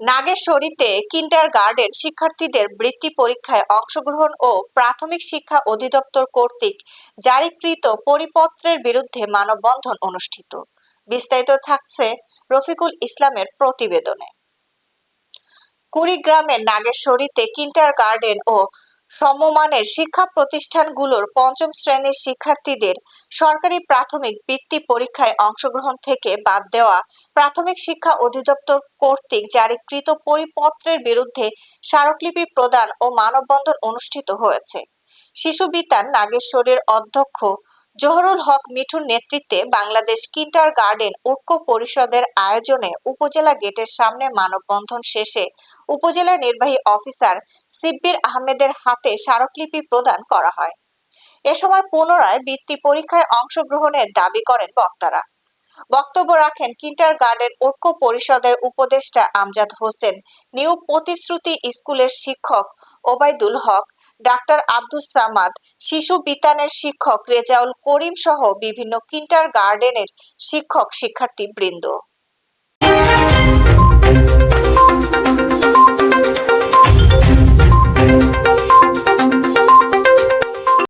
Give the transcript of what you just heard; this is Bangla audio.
নাগেশ্বরীতে কিন্ডার গার্ডেন শিক্ষার্থীদের বৃত্তি পরীক্ষায় অংশগ্রহণ ও প্রাথমিক শিক্ষা অধিদপ্তর কর্তৃক জারিকৃত পরিপত্রের বিরুদ্ধে মানববন্ধন অনুষ্ঠিত। বিস্তারিত থাকছে রফিকুল ইসলামের প্রতিবেদনে। কুড়িগ্রামের নাগেশ্বরীতে কিন্ডার গার্ডেন ও সমমানের শিক্ষা প্রতিষ্ঠানগুলোর পঞ্চম শ্রেণির শিক্ষার্থীদের সরকারি প্রাথমিক বৃত্তি পরীক্ষায় অংশগ্রহণ থেকে বাদ দেওয়া প্রাথমিক শিক্ষা অধিদপ্তর কর্তৃক জারিকৃত পরিপত্রের বিরুদ্ধে স্মারকলিপি প্রদান ও মানববন্ধন অনুষ্ঠিত হয়েছে। শিশু বিতান নাগেশ্বরের অধ্যক্ষ জহরুল হক মিঠুর নেতৃত্বে বাংলাদেশ কিন্ডার গার্ডেন ঐক্য পরিষদের আয়োজনে উপজেলা গেটের সামনে মানববন্ধন শেষে উপজেলা নির্বাহী অফিসার সিব্বির আহমেদের হাতে স্মারকলিপি প্রদান করা হয়। এ সময় পুনরায় বৃত্তি পরীক্ষায় অংশগ্রহণের দাবি করেন বক্তারা। বক্তব্য রাখেন কিন্টার গার্ডেন ঐক্য পরিষদের উপদেষ্টা আমজাদ হোসেন, নিউ প্রতিশ্রুতি স্কুলের শিক্ষক ওবায়দুল হক ডাক্তার আব্দুস সামাদ, শিশু বিতানের শিক্ষক রেজাউল করিম সহ বিভিন্ন কিন্টার গার্ডেনের শিক্ষক শিক্ষার্থী বৃন্দ